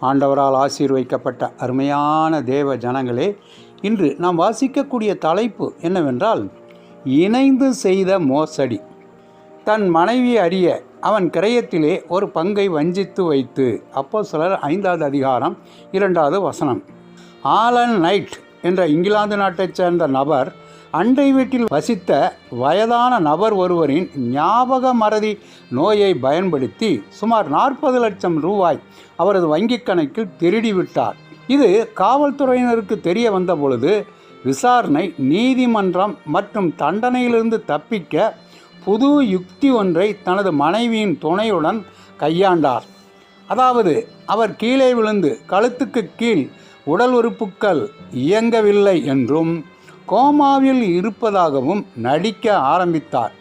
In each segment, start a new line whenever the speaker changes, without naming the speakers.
ஆண்டவரால் ஆசீர்வைக்கப்பட்ட அருமையான தேவ ஜனங்களே இன்று நாம் வாசிக்கக்கூடிய தலைப்பு என்னவென்றால் இணைந்து செய்த மோசடி. தன் மனைவி அறிய அவன் கிரயத்திலே ஒரு பங்கை வஞ்சித்து வைத்து அப்போ சிலர் ஐந்தாவது அதிகாரம் இரண்டாவது வசனம். ஆலன் நைட் என்ற இங்கிலாந்து நாட்டைச் சேர்ந்த நபர் அண்டை வீட்டில் வசித்த வயதான நபர் ஒருவரின் ஞாபக மறதி நோயை பயன்படுத்தி சுமார் நாற்பது லட்சம் ரூபாய் அவரது வங்கிக் கணக்கில் திருடிவிட்டார். இது காவல்துறையினருக்கு தெரிய வந்த பொழுது விசாரணை நீதிமன்றம் மற்றும் தண்டனையிலிருந்து தப்பிக்க புது யுக்தி ஒன்றை தனது மனைவியின் துணையுடன் கையாண்டார். அதாவது அவர் கீழே விழுந்து கழுத்துக்கு கீழ் உடல் உறுப்புக்கள் இயங்கவில்லை என்றும் கோமாவில் இருப்பதாகவும் நடிக்க ஆரம்பித்தார்.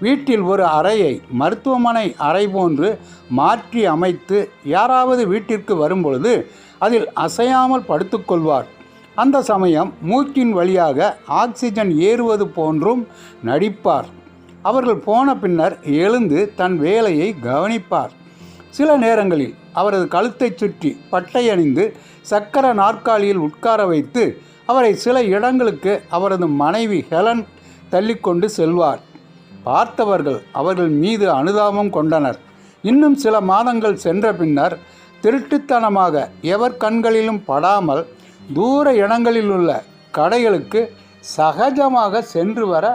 வீட்டில் ஒரு அறையை மருத்துவமனை அறை போன்று மாற்றி அமைத்து யாராவது வீட்டிற்கு வரும்பொழுது அதில் அசையாமல் படுத்துக்கொள்வார் அந்த சமயம் மூக்கின் வழியாக ஆக்சிஜன் ஏறுவது போன்றும் நடிப்பார். அவர்கள் போன பின்னர் எழுந்து தன் வேலையை கவனிப்பார். சில நேரங்களில் அவரது கழுத்தைச் சுற்றி பட்டை அணிந்து சக்கர நாற்காலியில் உட்கார வைத்து அவரை சில இடங்களுக்கு அவரது மனைவி ஹெலன் தள்ளிக்கொண்டு செல்வார். பார்த்தவர்கள் அவர்கள் மீது அனுதாபம் கொண்டனர். இன்னும் சில மாதங்கள் சென்ற பின்னர் திருட்டுத்தனமாக எவர் கண்களிலும் படாமல் தூர இடங்களில் உள்ள கடைகளுக்கு சகஜமாக சென்று வர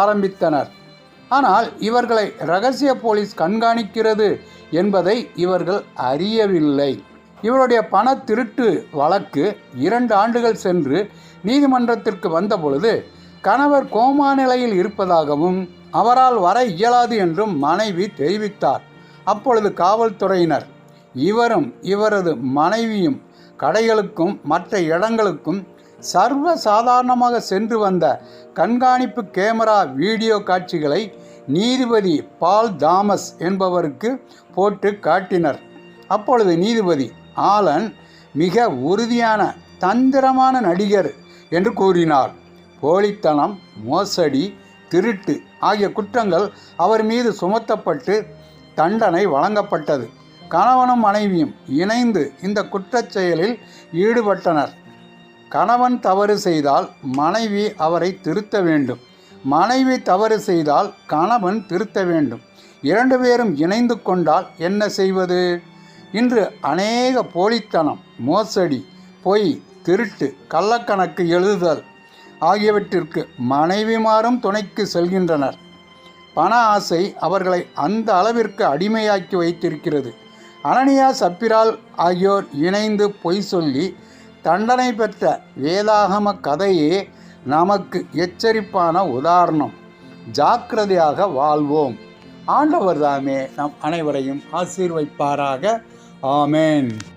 ஆரம்பித்தனர். ஆனால் இவர்களை ரகசிய போலீஸ் கண்காணிக்கிறது என்பதை இவர்கள் அறியவில்லை. இவருடைய பண திருட்டு வழக்கு இரண்டு ஆண்டுகள் சென்று நீதிமன்றத்திற்கு வந்தபொழுது கணவர் கோமா நிலையில் இருப்பதாகவும் அவரால் வர இயலாது என்றும் மனைவி தெரிவித்தார். அப்பொழுது காவல்துறையினர் இவரும் இவரது மனைவியும் கடைகளுக்கும் மற்ற இடங்களுக்கும் சர்வ சாதாரணமாக சென்று வந்த கண்காணிப்பு கேமரா வீடியோ காட்சிகளை நீதிபதி பால் தாமஸ் என்பவருக்கு போட்டு காட்டினர். அப்பொழுது நீதிபதி ஆலன் மிக உறுதியான தந்திரமான நடிகர் என்று கூறினார். போலித்தனம் மோசடி திருட்டு ஆகிய குற்றங்கள் அவர் மீது சுமத்தப்பட்டு தண்டனை வழங்கப்பட்டது. கணவனும் மனைவியும் இணைந்து இந்த குற்றச் செயலில் ஈடுபட்டனர். கணவன் தவறு செய்தால் மனைவி அவரை திருத்த வேண்டும். மனைவி தவறு செய்தால் கணவன் திருத்த வேண்டும். இரண்டு பேரும் இணைந்து கொண்டால் என்ன செய்வது? இன்று அநேக போலித்தனம் மோசடி பொய் திருட்டு கள்ளக்கணக்கு எழுதுதல் ஆகியவற்றிற்கு மனைவிமாரும் துணைக்கு செல்கின்றனர். பண ஆசை அவர்களை அந்த அளவிற்கு அடிமையாக்கி வைத்திருக்கிறது. அனனியா சப்பிரால் ஆகியோர் இணைந்து பொய் சொல்லி தண்டனை பெற்ற வேதாகம கதையே நமக்கு எச்சரிப்பான உதாரணம். ஜாக்கிரதையாக வாழ்வோம். ஆண்டவர் தாமே நம் அனைவரையும் ஆசீர்வைப்பாராக Amen.